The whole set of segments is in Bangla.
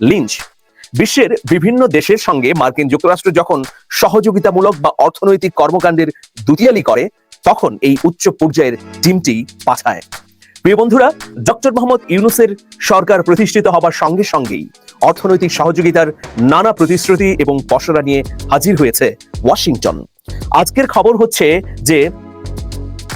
লিঞ্চ। বিশ্বের বিভিন্ন দেশের সঙ্গে মার্কিন যুক্তরাষ্ট্র যখন সহযোগিতামূলক বা অর্থনৈতিক কর্মকাণ্ডের দুতিয়ালি করে, তখন এই উচ্চ পর্যায়ের টিমটি পাঠায়। প্রিয় বন্ধুরা, ডক্টর মোহাম্মদ ইউনুসের সরকার প্রতিষ্ঠিত হবার সঙ্গে সঙ্গেই অর্থনৈতিক সহযোগিতার নানা প্রতিশ্রুতি এবং পসরা নিয়ে হাজির হয়েছে ওয়াশিংটন। আজকের খবর হচ্ছে যে,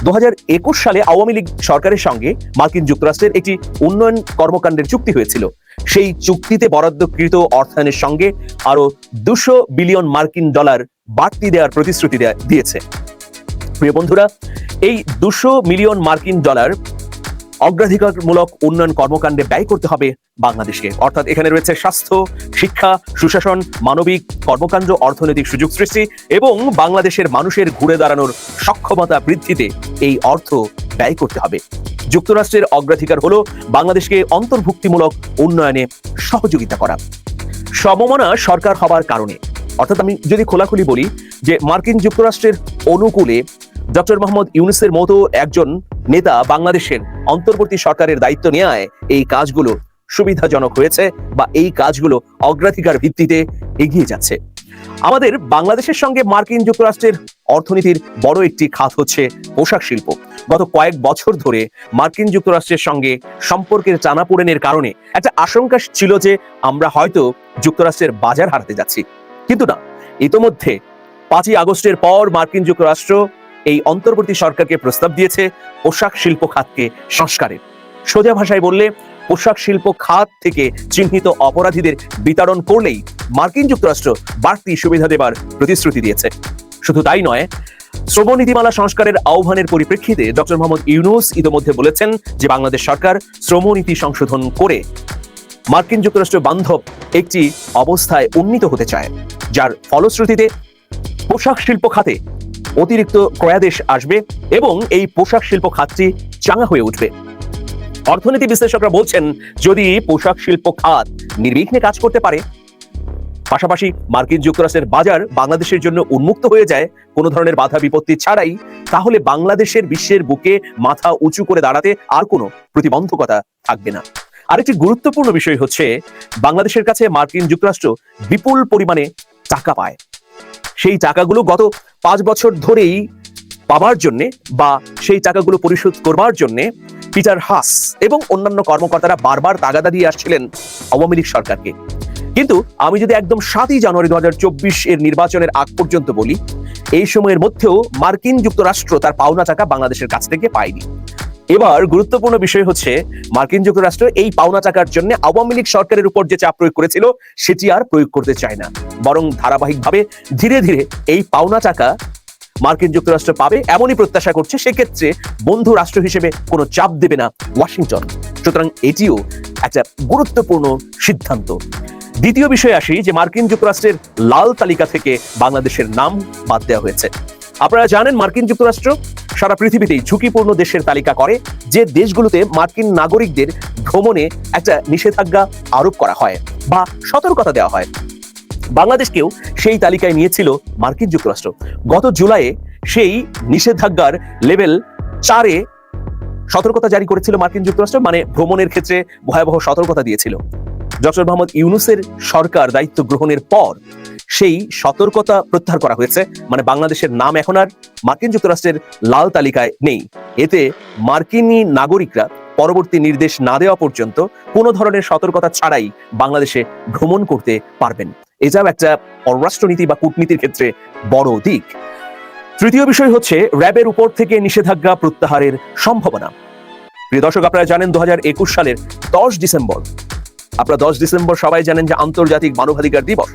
দু হাজার একুশ সালে আওয়ামী লীগ সরকারের সঙ্গে মার্কিন যুক্তরাষ্ট্রের একটি উন্নয়ন কর্মকাণ্ডের চুক্তি হয়েছিল। সেই চুক্তিতে বরাদ্দকৃত অর্থায়নের সঙ্গে আরও দুশো বিলিয়ন মার্কিন ডলার বাড়তি দেওয়ার প্রতিশ্রুতি দিয়েছে। প্রিয় বন্ধুরা, এই দুশো মিলিয়ন মার্কিন ডলার অগ্রাধিকারমূলক উন্নয়ন কর্মকাণ্ডে ব্যয় করতে হবে বাংলাদেশকে। অর্থাৎ এখানে রয়েছে স্বাস্থ্য, শিক্ষা, সুশাসন, মানবিক, কর্মকাণ্ড, অর্থনৈতিক সুযোগ সৃষ্টি এবং বাংলাদেশের মানুষের ঘুরে দাঁড়ানোর সক্ষমতা বৃদ্ধিতে এই অর্থ ব্যয় করতে হবে। যুক্তরাষ্ট্রের অগ্রাধিকার হল বাংলাদেশকে অন্তর্ভুক্তিমূলক উন্নয়নে সহযোগিতা করা। সমমনা সরকার হবার কারণে। অর্থাৎ আমি যদি খোলাখুলি বলি যে মার্কিন যুক্তরাষ্ট্রের অনুকূলে ডক্টর মোহাম্মদ ইউনুসের মতো একজন নেতা বাংলাদেশের অন্তর্বর্তী সরকারের দায়িত্ব নেয় এই কাজগুলো সুবিধাজনক হয়েছে বা এই কাজগুলো অগ্রাধিকার ভিত্তিতে এগিয়ে যাচ্ছে। আমাদের বাংলাদেশের সঙ্গে মার্কিন যুক্তরাষ্ট্রের অর্থনীতির বড় একটি খাত হচ্ছে পোশাক শিল্প। গত কয়েক বছর ধরে মার্কিন যুক্তরাষ্ট্রের সঙ্গে সম্পর্কের টানাপোড়েনের কারণে একটা আশঙ্কা ছিল যে আমরা হয়তো যুক্তরাষ্ট্রের বাজার হারাতে যাচ্ছি। কিন্তু না, ইতোমধ্যে পাঁচই আগস্টের পর মার্কিন যুক্তরাষ্ট্র এই অন্তর্বর্তী সরকারকে প্রস্তাব দিয়েছে পোশাক শিল্প খাতকে সংস্কারের। সোজা ভাষায় বললে পোশাক শিল্প খাত থেকে চিহ্নিত অপরাধীদের বিতরণ করলেই মার্কিন যুক্তরাষ্ট্র বাড়তি সুবিধা দেবার প্রতিশ্রুতি দিয়েছে। শুধু তাই নয় শ্রম নীতিমালা সংস্কারের আহ্বানের পরিপ্রেক্ষিতে ডক্টর মোহাম্মদ ইউনুস ইতোমধ্যে বলেছেন যে বাংলাদেশ সরকার শ্রমনীতি সংশোধন করে মার্কিন যুক্তরাষ্ট্র বান্ধব একটি অবস্থায় উন্নীত হতে চায়, যার ফলশ্রুতিতে পোশাক শিল্প খাতে অতিরিক্ত ক্রয়াদেশ আসবে এবং এই পোশাক শিল্প খাতটি চাঙা হয়ে উঠবে। অর্থনীতি বিশ্লেষকরা বলছেন, যদি পোশাক শিল্প খাত নির্বিঘ্নে কাজ করতে পারে, পাশাপাশি মার্কিন যুক্তরাষ্ট্রের বাজার বাংলাদেশের জন্য উন্মুক্ত হয়ে যায় কোনো ধরনের বাধা বিপত্তি ছাড়াই, তাহলে বাংলাদেশের বিশ্বের বুকে মাথা উঁচু করে দাঁড়াতে আর কোনো প্রতিবন্ধকতা থাকবে না। আরেকটি গুরুত্বপূর্ণ বিষয় হচ্ছে, বাংলাদেশের কাছে মার্কিন যুক্তরাষ্ট্র বিপুল পরিমাণে টাকা পায়। সেই টাকাগুলো গত পাঁচ বছর ধরেই পাবার জন্যে বা সেই টাকাগুলো পরিশোধ করবার জন্য পিটার হাস এবং অন্যান্য কর্মকর্তারা বারবার তাগাদা দিয়ে আসছিলেন আওয়ামী লীগ সরকারকে। কিন্তু আমি যদি একদম সাতই জানুয়ারি দুহাজার চব্বিশ এর নির্বাচনের আগ পর্যন্ত বলি, এই সময়ের মধ্যেও মার্কিন যুক্তরাষ্ট্র তার পাওনা টাকা বাংলাদেশের কাছ থেকে পায়নি। এবার গুরুত্বপূর্ণ বিষয় হচ্ছে, মার্কিন যুক্তরাষ্ট্র এই পাওনা টাকার জন্য আওয়ামী লীগ সরকারের উপর যে চাপ প্রয়োগ করেছিল, সেটি আর প্রয়োগ করতে চায় না। বরং ধারাবাহিকভাবে ধীরে ধীরে এই পাওনা টাকা মার্কিন যুক্তরাষ্ট্র পাবে এমনই প্রত্যাশা করছে, সেক্ষেত্রে বন্ধু রাষ্ট্র হিসেবে কোনো চাপ দেবে না ওয়াশিংটন। সুতরাং এটিও একটা গুরুত্বপূর্ণ সিদ্ধান্ত। দ্বিতীয় বিষয়ে আসি যে মার্কিন যুক্তরাষ্ট্রের লাল তালিকা থেকে বাংলাদেশের নাম বাদ দেওয়া হয়েছে। আপনারা জানেন মার্কিন যুক্তরাষ্ট্র সারা পৃথিবীতেই ঝুঁকিপূর্ণ দেশের তালিকা করে, যে দেশগুলোতে মার্কিন নাগরিকদের ভ্রমণে একটা নিষেধাজ্ঞা আরোপ করা হয় বা সতর্কতা দেওয়া হয়। বাংলাদেশকেও সেই তালিকায় নিয়েছিল মার্কিন যুক্তরাষ্ট্র। গত জুলাইয়ে সেই নিষেধাজ্ঞার লেভেল চারে সতর্কতা জারি করেছিল মার্কিন যুক্তরাষ্ট্র মানে ভ্রমণের ক্ষেত্রে ভয়াবহ সতর্কতা দিয়েছিল। ডক্টর মোহাম্মদ ইউনুসের সরকার দায়িত্ব গ্রহণের পর সেই সতর্কতা প্রত্যাহার করা হয়েছে মানে বাংলাদেশের নাম এখন আর মার্কিন যুক্তরাষ্ট্রের লাল তালিকায় নেই। এতে মার্কিনী নাগরিকরা পরবর্তী নির্দেশ না দেওয়া পর্যন্ত কোনো ধরনের সতর্কতা ছাড়াই বাংলাদেশে ভ্রমণ করতে পারবেন। এটাও একটা পররাষ্ট্রনীতি বা কূটনীতির ক্ষেত্রে বড় দিক। তৃতীয় বিষয় হচ্ছে, র্যাবের উপর থেকে নিষেধাজ্ঞা প্রত্যাহারের সম্ভাবনা। প্রিয় দর্শক, আপনারা জানেন দু সালের দশ ডিসেম্বর। আপনারা দশ ডিসেম্বর সবাই জানেন যে আন্তর্জাতিক মানবাধিকার দিবস।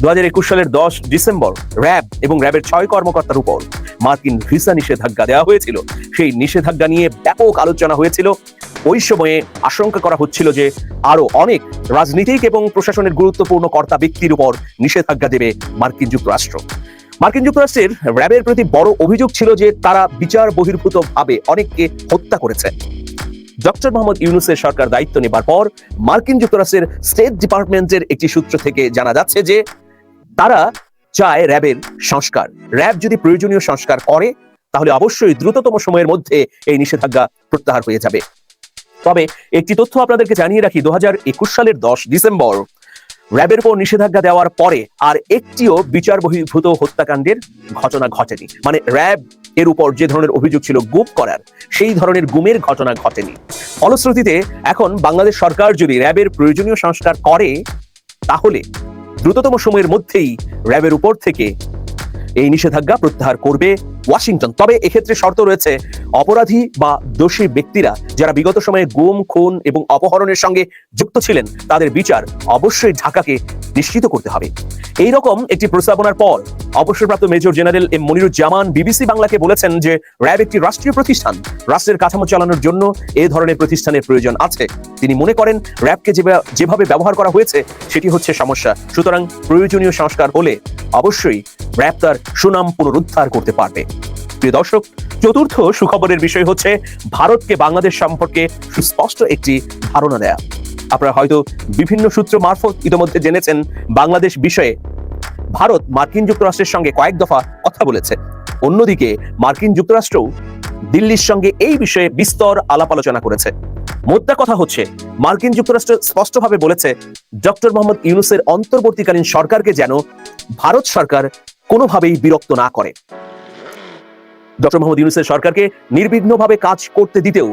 দু একুশ সালের দশ ডিসেম্বর র্যাব এবং র্যাবের ছয় কর্মকর্তার উপর মার্কিন ভিসা নিষেধাজ্ঞা দেওয়া হয়েছিল। সেই নিষেধাজ্ঞা নিয়ে ব্যাপক আলোচনা হয়েছিল। ওই সময়ে আশঙ্কা করা হচ্ছিল যে আরও অনেক রাজনীতিক এবং প্রশাসনের গুরুত্বপূর্ণ কর্তা ব্যক্তির উপর নিষেধাজ্ঞা দেবে মার্কিন যুক্তরাষ্ট্র। মার্কিন যুক্তরাষ্ট্রের র্যাবের প্রতি বড় অভিযোগ ছিল যে তারা বিচার বহির্ভূত ভাবে অনেককে হত্যা করেছে। ডক্টর মোহাম্মদ ইউনুসের সরকার দায়িত্ব নেবার পর মার্কিন যুক্তরাষ্ট্রের স্টেট ডিপার্টমেন্টের একটি সূত্র থেকে জানা যাচ্ছে যে তারা চায় র্যাবের সংস্কার। র্যাব যদি প্রয়োজনীয় সংস্কার করে, তাহলে অবশ্যই দ্রুততম সময়ের মধ্যে এই নিষেধাজ্ঞা প্রত্যাহার হয়ে যাবে। তবে একটি তথ্য আপনাদেরকে জানিয়ে রাখি, দু হাজার একুশ সালের দশ ডিসেম্বর, র্যাবের উপর নিষেধাজ্ঞা দেওয়ার পরে আর একটিও বিচার বহির্ভূত হত্যাকাণ্ডের ঘটনা ঘটেনি। মানে র্যাব এর উপর যে ধরনের অভিযোগ ছিল গুপ করার, সেই ধরনের গুমের ঘটনা ঘটেনি। ফলশ্রুতিতে এখন বাংলাদেশ সরকার যদি র্যাবের প্রয়োজনীয় সংস্কার করে, তাহলে দ্রুততম সময়ের মধ্যেই র্যাবের উপর থেকে এই নিষেধাজ্ঞা প্রত্যাহার করবে ওয়াশিংটন। তবে এক্ষেত্রে শর্ত রয়েছে অপরাধী বা দোষী ব্যক্তিরা যারা বিগত সময়ে গুম, খুন এবং অপহরণের সঙ্গে যুক্ত ছিলেন, তাদের বিচার অবশ্যই ঢাকাকে নিশ্চিত করতে হবে। এই রকম একটি প্রস্তাবনার পর অবসরপ্রাপ্ত major general M Moniruzzaman BBC বাংলাকে বলেছেন যে র্যাব একটি রাষ্ট্রীয় প্রতিষ্ঠান। রাষ্ট্রের কাঠামো চালানোর জন্য এ ধরনের প্রতিষ্ঠানের প্রয়োজন আছে। তিনি মনে করেন, র্যাবকে যেভাবে ব্যবহার করা হয়েছে, সেটি হচ্ছে সমস্যা। সুতরাং প্রয়োজনীয় সংস্কার হলে অবশ্যই র্যাব তার সুনাম পুনরুদ্ধার করতে পারবে। প্রিয় দর্শক, চতুর্থ সুখবরের বিষয় হচ্ছে, ভারতকে বাংলাদেশ সম্পর্কে সুস্পষ্ট একটি ধারণা দেয়া। আপনারা হয়তো বিভিন্ন সূত্র মারফত ইতিমধ্যে জেনেছেন, বাংলাদেশ বিষয়ে ভারত মার্কিন যুক্তরাষ্ট্রের সঙ্গে কয়েক দফা কথা বলেছে। অন্যদিকে, মার্কিন যুক্তরাষ্ট্রও দিল্লির সঙ্গে এই বিষয়ে বিস্তর আলাপ আলোচনা করেছে। মোদ্দা কথা হচ্ছে, মার্কিন যুক্তরাষ্ট্র স্পষ্টভাবে বলেছে, ডক্টর মোহাম্মদ ইউনুসের অন্তর্বর্তীকালীন সরকারকে যেন ভারত সরকার কোনোভাবেই বিরক্ত না করে। ডক্টর মোহাম্মদ ইউনুসের সরকারকে নির্বিঘ্নভাবে কাজ করতে দিতেও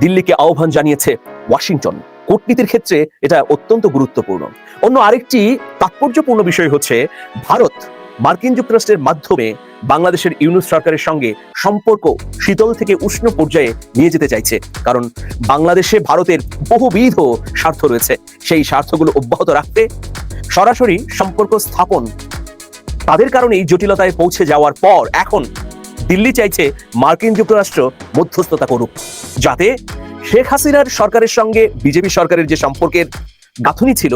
দিল্লিকে আহ্বান জানিয়েছে ওয়াশিংটন। কূটনীতির ক্ষেত্রে এটা অত্যন্ত গুরুত্বপূর্ণ। অন্য আরেকটি তাৎপর্যপূর্ণ বিষয় হচ্ছে, ভারত মার্কিন যুক্তরাষ্ট্রের মাধ্যমে বাংলাদেশের ইউনুস সরকারের সঙ্গে সম্পর্ক শীতল থেকে উষ্ণ পর্যায়ে নিয়ে যেতে চাইছে। কারণ বাংলাদেশে ভারতের বহুবিধ স্বার্থ রয়েছে। সেই স্বার্থগুলো অব্যাহত রাখতে সরাসরি সম্পর্ক স্থাপন তাদের কারণেই জটিলতায় পৌঁছে যাওয়ার পর এখন দিল্লি চাইছে মার্কিন যুক্তরাষ্ট্র মধ্যস্থতা করুক, যাতে শেখ হাসিনার সরকারের সঙ্গে বিজেপি সরকারের যে সম্পর্কের গাঁথুনি ছিল,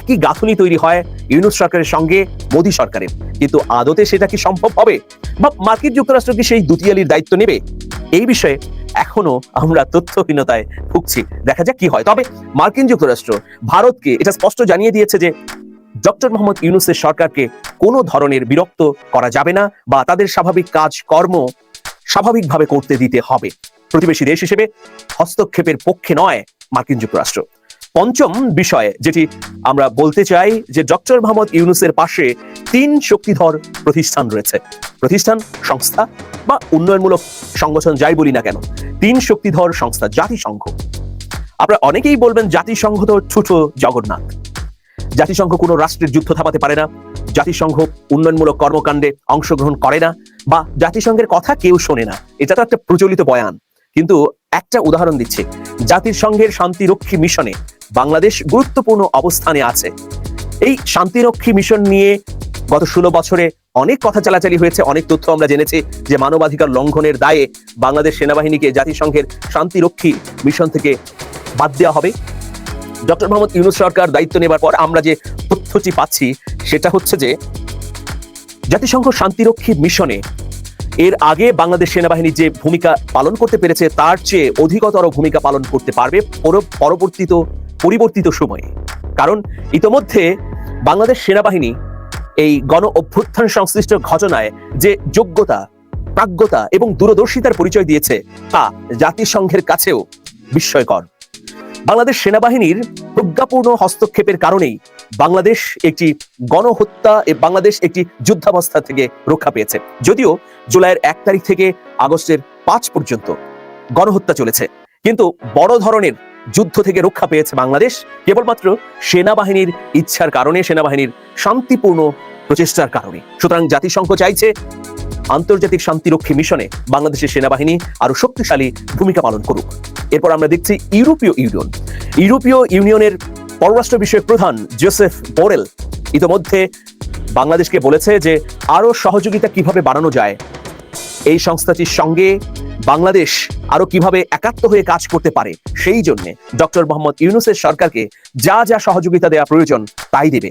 একই গাঁথুনি তৈরি হয় ইউনুস সরকারের সঙ্গে, মোদী সরকারের। কিন্তু আদতে সেটা কি সম্ভব হবে? বা মার্কিন যুক্তরাষ্ট্র কি সেই দুতিয়ালির দায়িত্ব নেবে? এই বিষয়ে এখনও আমরা তথ্যহীনতায় ভুগছি। দেখা যাক কি হয়। তবে মার্কিন যুক্তরাষ্ট্র, ভারতকে এটা স্পষ্ট জানিয়ে দিয়েছে যে ডক্টর মোহাম্মদ ইউনুসের সরকারকে কোনো ধরনের বিরক্ত করা যাবে না বা তাদের স্বাভাবিক কাজ কর্ম স্বাভাবিকভাবে করতে দিতে হবে। প্রতিবেশী দেশ হিসেবে হস্তক্ষেপের পক্ষে নয় মার্কিন যুক্তরাষ্ট্র। পঞ্চম বিষয়ে যেটি আমরা বলতে চাই যে ডক্টর মোহাম্মদ ইউনুসের পাশে তিন শক্তিধর প্রতিষ্ঠান রয়েছে। প্রতিষ্ঠান, সংস্থা বা উন্নয়নমূলক সংগঠন যাই বলি না কেন, তিন শক্তিধর সংস্থা জাতিসংঘ। আপনারা অনেকেই বলবেন জাতিসংঘ তো ছোট জগন্নাথ। জাতিসংঘ কোনো রাষ্ট্রের যুদ্ধ থামাতে পারে না, জাতিসংঘ উন্নয়নমূলক কর্মকাণ্ডে অংশগ্রহণ করে না, বা জাতিসংঘের কথা কেউ শোনে না। এটা তো একটা প্রচলিত বয়ান। কিন্তু একটা উদাহরণ দিচ্ছে। জাতিসংঘের শান্তিরক্ষী মিশনে বাংলাদেশ গুরুত্বপূর্ণ অবস্থানে আছে। এই শান্তিরক্ষী মিশন নিয়ে গত ষোলো বছরে অনেক কথা চালাচালি হয়েছে, অনেক তথ্য আমরা জেনেছি যে মানবাধিকার লঙ্ঘনের দায়ে বাংলাদেশ সেনাবাহিনীকে জাতিসংঘের শান্তিরক্ষী মিশন থেকে বাদ দেওয়া হবে। ডক্টর মোহাম্মদ ইউনুস সরকার দায়িত্ব নেবার পর আমরা যে তথ্যটি পাচ্ছি, সেটা হচ্ছে যে জাতিসংঘ শান্তিরক্ষী মিশনে এর আগে বাংলাদেশ সেনাবাহিনী যে ভূমিকা পালন করতে পেরেছে, তার চেয়ে অধিকতর ভূমিকা পালন করতে পারবে পর- পরবর্তীত, পরিবর্তিত সময়ে। কারণ ইতোমধ্যে বাংলাদেশ সেনাবাহিনী এই গণ অভ্যুত্থান সংশ্লিষ্ট ঘটনায় যে যোগ্যতা, প্রাজ্ঞতা এবং দূরদর্শিতার পরিচয় দিয়েছে, তা জাতিসংঘের কাছেও বিস্ময়কর। বাংলাদেশ সেনাবাহিনীর প্রজ্ঞাপূর্ণ হস্তক্ষেপের কারণেই বাংলাদেশ একটি গণহত্যা বাংলাদেশ একটি যুদ্ধাবস্থা থেকে রক্ষা পেয়েছে। যদিও জুলাইয়ের এক তারিখ থেকে আগস্টের পাঁচ পর্যন্ত গণহত্যা চলেছে। কিন্তু বড় ধরনের যুদ্ধ থেকে রক্ষা পেয়েছে বাংলাদেশ। কেবলমাত্র সেনাবাহিনীর ইচ্ছার কারণে, সেনাবাহিনীর শান্তিপূর্ণ প্রচেষ্টার কারণে। সুতরাং জাতিসংঘ চাইছে আন্তর্জাতিক শান্তিরক্ষী মিশনে বাংলাদেশের সেনাবাহিনী আরও শক্তিশালী ভূমিকা পালন করুক। এরপর আমরা দেখছি ইউরোপীয় ইউনিয়ন। ইউরোপীয় ইউনিয়নের পররাষ্ট্র বিষয়ক প্রধান জোসেফ বোরেল ইতোমধ্যে বাংলাদেশকে বলেছে যে আরও সহযোগিতা কীভাবে বাড়ানো যায়, এই সংস্থাটির সঙ্গে বাংলাদেশ আরও কীভাবে একাত্ম হয়ে কাজ করতে পারে, সেই জন্য ডক্টর মোহাম্মদ ইউনুসের সরকারকে যা যা সহযোগিতা দেওয়া প্রয়োজন তাই দেবে।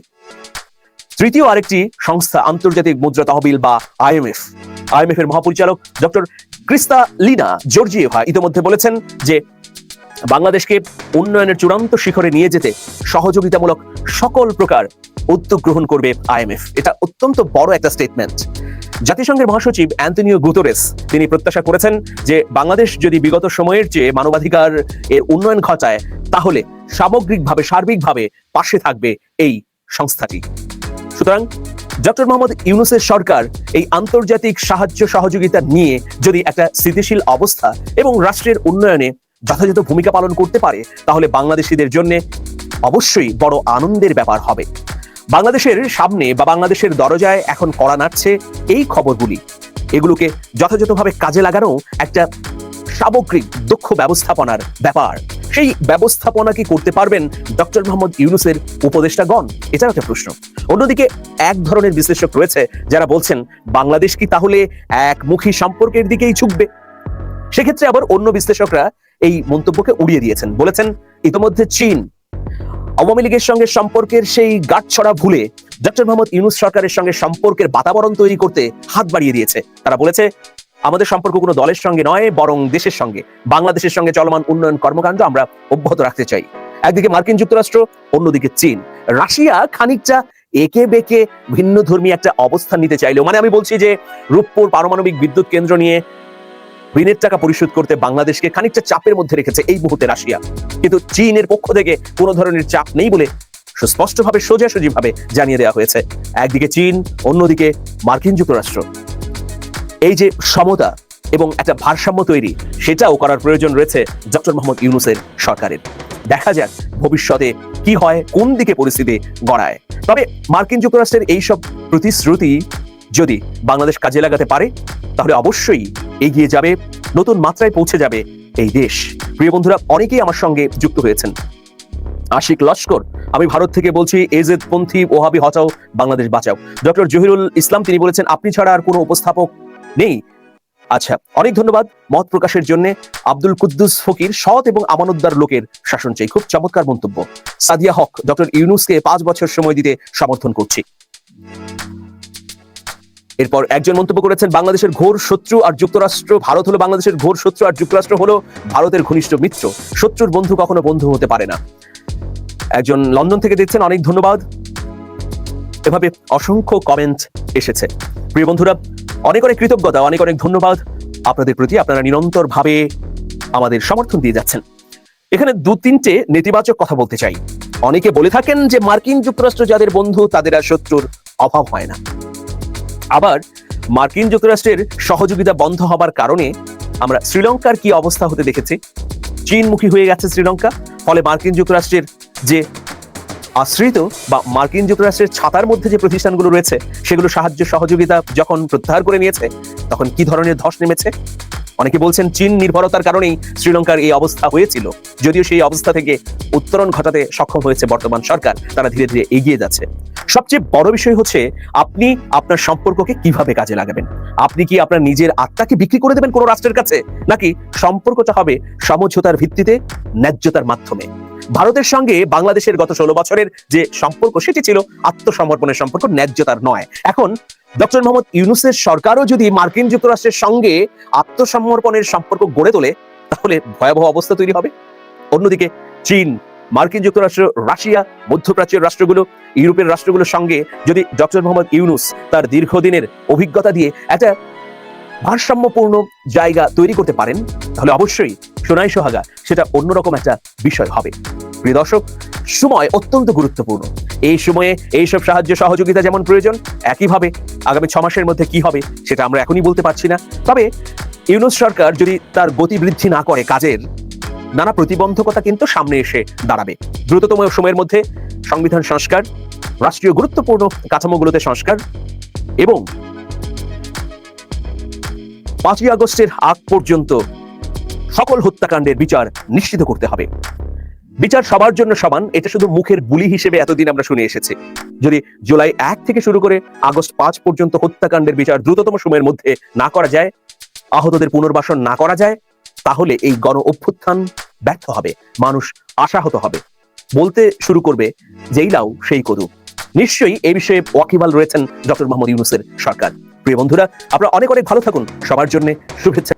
তৃতীয় আরেকটি সংস্থা, আন্তর্জাতিক মুদ্রা তহবিল বা আইএমএফ আইএমএফ এর মহাপরিচালক ডক্টর ক্রিস্তা লিনা জর্জিয়েভা ইতিমধ্যে বলেছেন যে, বাংলাদেশকে উন্নয়নের চূড়ান্ত শিখরে নিয়ে যেতে সহযোগিতামূলক সকল প্রকার উদ্যোগ গ্রহণ করবে আইএমএফ এটা অত্যন্ত বড় একটা স্টেটমেন্ট জাতিসংঘের মহাসচিব অ্যান্টনিও গুতোরেস তিনি প্রত্যাশা করেছেন যে, বাংলাদেশ যদি বিগত সময়ের চেয়ে মানবাধিকার এর উন্নয়ন ঘটায়, তাহলে সামগ্রিকভাবে, সার্বিকভাবে পাশে থাকবে এই সংস্থাটি। সুতরাং ডক্টর মোহাম্মদ ইউনুসের সরকার এই আন্তর্জাতিক সাহায্য সহযোগিতা নিয়ে যদি একটা স্থিতিশীল অবস্থা এবং রাষ্ট্রের উন্নয়নে যথাযথ ভূমিকা পালন করতে পারে, তাহলে বাংলাদেশিদের জন্য অবশ্যই বড় আনন্দের ব্যাপার হবে। বাংলাদেশের সামনে বা বাংলাদেশের দরজায় এখন কড়া নাড়ছে এই খবরগুলি। এগুলোকে যথাযথভাবে কাজে লাগানো একটা সামগ্রিক দক্ষ ব্যবস্থাপনার ব্যাপার। সেই ব্যবস্থাপনা কি করতে পারবেন ডক্টর মোহাম্মদ ইউনুসের উপদেষ্টাগণ? এটাও একটা প্রশ্ন। অন্যদিকে এক ধরনের বিশ্লেষক রয়েছে যারা বলছেন, বাংলাদেশ কি তাহলে একমুখী সম্পর্কের দিকেই ঝুঁকবে? সেক্ষেত্রে আবার অন্য বিশ্লেষকরা এই মন্তব্যকে উড়িয়ে দিয়েছেন। বলেছেন, ইতোমধ্যে চীন আওয়ামী লীগের সঙ্গে সম্পর্কের সেই গাঁটছড়া ভুলে ডক্টর মোহাম্মদ ইউনুস সরকারের সঙ্গে সম্পর্কের বাতাবরণ তৈরি করতে হাত বাড়িয়ে দিয়েছে। তারা বলেছে আমাদের সম্পর্ক কোনো দলের সঙ্গে নয়, বরং দেশের সঙ্গে। বাংলাদেশের সঙ্গে চলমান উন্নয়ন কর্মকাণ্ড আমরা অব্যাহত রাখতে চাই। একদিকে মার্কিন যুক্তরাষ্ট্র, অন্যদিকে চীন। রাশিয়া খানিকটা একে বেঁকে ভিন্ন ধর্মী একটা অবস্থান নিতে চাইলেও মানে আমি বলছি যে রূপপুর পারমাণবিক বিদ্যুৎ কেন্দ্র নিয়ে ঋণের টাকা পরিশোধ করতে বাংলাদেশকে খানিকটা চাপের মধ্যে রেখেছে এই মুহূর্তে রাশিয়া। কিন্তু চীনের পক্ষ থেকে কোনো ধরনের চাপ নেই বলে সুস্পষ্টভাবে, সোজাসুজিভাবে জানিয়ে দেওয়া হয়েছে। একদিকে চীন, অন্যদিকে মার্কিন যুক্তরাষ্ট্র। এই যে সমতা এবং একটা ভারসাম্য তৈরি, সেটাও করার প্রয়োজন রয়েছে ডক্টর মোহাম্মদ ইউনুসের সরকারের। দেখা যাক ভবিষ্যতে কি হয়, কোন দিকে পরিস্থিতি গড়ায়। তবে মার্কিন যুক্তরাষ্ট্রের এইসব প্রতিশ্রুতি যদি বাংলাদেশ কাজে লাগাতে পারে, তাহলে অবশ্যই এগিয়ে যাবে, নতুন মাত্রায় পৌঁছে যাবে এই দেশ। প্রিয় বন্ধুরা, অনেকেই আমার সঙ্গে যুক্ত হয়েছেন। আশিক লস্কর, আমি ভারত থেকে বলছি এজেদ পন্থী ওহাবি হটাও, বাংলাদেশ বাঁচাও। ডক্টর জহিরুল ইসলাম তিনি বলেছেন, আপনি ছাড়া আর কোনো উপস্থাপক নেই। আচ্ছা অনেক ধন্যবাদ মত প্রকাশের জন্য। আব্দুল কুদ্দুস ফকির, সৎ এবং আমানতদার লোকের শাসন চাই খুব চমৎকার মন্তব্য। সাদিয়া হক, ডক্টর ইউনুসকে পাঁচ বছর সময় দিতে সমর্থন করছি। এরপর একজন মন্তব্য করেছেন, বাংলাদেশের ঘোর শত্রু আর যুক্তরাষ্ট্র, ভারত হলো বাংলাদেশের ঘোর শত্রু আর যুক্তরাষ্ট্র হলো ভারতের ঘনিষ্ঠ মিত্র। শত্রুর বন্ধু কখনো বন্ধু হতে পারে না। একজন লন্ডন থেকে দেখছেন, অনেক ধন্যবাদ। এভাবে অসংখ্য কমেন্ট এসেছে। প্রিয় বন্ধুরা অনেক অনেক কৃতজ্ঞতা, অনেক অনেক ধন্যবাদ আপনাদের প্রতি। আপনারা নিরন্তর ভাবে আমাদের সমর্থন দিয়ে যাচ্ছেন। এখানে দু তিনটে নেতিবাচক কথা বলতে চাই। অনেকে বলে থাকেন যে মার্কিন যুক্তরাষ্ট্র যাদের বন্ধু, তাদের আর শত্রুর অভাব হয় না। আবার মার্কিন যুক্তরাষ্ট্রের সহযোগিতা বন্ধ হবার কারণে আমরা শ্রীলঙ্কার কি অবস্থা হতে দেখেছি? চীনমুখী হয়ে গেছে শ্রীলঙ্কা। ফলে মার্কিন যুক্তরাষ্ট্রের যে আশ্রিত বা মার্কিন যুক্তরাষ্ট্রের ছাতার মধ্যে যে প্রতিষ্ঠানগুলো রয়েছে, সেগুলো সাহায্য সহযোগিতা যখন প্রত্যাহার করে নিয়েছে, তখন কি ধরনের ধস নেমেছে? অনেকে বলছেন চীন নির্ভরতার কারণেই শ্রীলঙ্কার এই অবস্থা হয়েছিল, যদিও সেই অবস্থা থেকে উত্তরণ ঘটাতে সক্ষম হয়েছে বর্তমান সরকার, তারা ধীরে ধীরে এগিয়ে যাচ্ছে। সবচেয়ে বড় বিষয় হচ্ছে, আপনি আপনার সম্পর্ককে কীভাবে কাজে লাগাবেন? আপনি কি আপনার নিজের আত্মাকে বিক্রি করে দেবেন কোনো রাষ্ট্রের কাছে? নাকি সম্পর্কটা হবে সমঝোতার ভিত্তিতে, ন্যায্যতার মাধ্যমে? ভারতের সঙ্গে বাংলাদেশের গত ষোলো বছরের যে সম্পর্ক, সেটি ছিল আত্মসমর্পণের সম্পর্ক, ন্যায্যতার নয়। এখন ডক্টর মোহাম্মদ ইউনুসের সরকারও যদি মার্কিন যুক্তরাষ্ট্রের সঙ্গে আত্মসমর্পণের সম্পর্ক গড়ে তোলে, তাহলে ভয়াবহ অবস্থা তৈরি হবে। অন্যদিকে চীন, মার্কিন যুক্তরাষ্ট্র, রাশিয়া, মধ্যপ্রাচ্যের রাষ্ট্রগুলো, ইউরোপের রাষ্ট্রগুলোর সঙ্গে যদি ডক্টর মোহাম্মদ ইউনুস তার দীর্ঘদিনের অভিজ্ঞতা দিয়ে একটা ভারসাম্যপূর্ণ জায়গা তৈরি করতে পারেন, তাহলে অবশ্যই সোনাই সোহাগা সেটা অন্যরকম একটা বিষয় হবে। প্রিয় দর্শক, সময় অত্যন্ত গুরুত্বপূর্ণ। এই সময়ে এইসব সাহায্য সহযোগিতা যেমন প্রয়োজন, একইভাবে আগামী ছ মাসের মধ্যে কি হবে সেটা আমরা এখনই বলতে পারছি না। তবে ইউনুস সরকার যদি তার গতি বৃদ্ধি না করে কাজের, নানা প্রতিবন্ধকতা কিন্তু সামনে এসে দাঁড়াবে। দ্রুততম সময়ের মধ্যে সংবিধান সংস্কার, রাষ্ট্রীয় গুরুত্বপূর্ণ কাঠামোগুলোতে সংস্কার এবং পাঁচই আগস্টের আগ পর্যন্ত সকল হত্যাকাণ্ডের বিচার নিশ্চিত করতে হবে। বিচার সবার জন্য সমান, এটা শুধু মুখের বুলি হিসেবে এতদিন আমরা শুনে এসেছি। যদি জুলাই এক থেকে শুরু করে আগস্ট পাঁচ পর্যন্ত হত্যাকাণ্ডের বিচার দ্রুততম সময়ের মধ্যে না করা যায়, আহতদের পুনর্বাসন না করা যায়, তাহলে এই গণ অভ্যুত্থান ব্যর্থ হবে, মানুষ আশাহত হবে। বলতে শুরু করবে, যেই লাউ সেই করু নিশ্চয়ই এই বিষয়ে ওয়াকিবাল রয়েছেন ডক্টর মোহাম্মদ ইউনুসের সরকার। প্রিয় বন্ধুরা আপনারা অনেক অনেক ভালো থাকুন। সবার জন্য শুভেচ্ছা।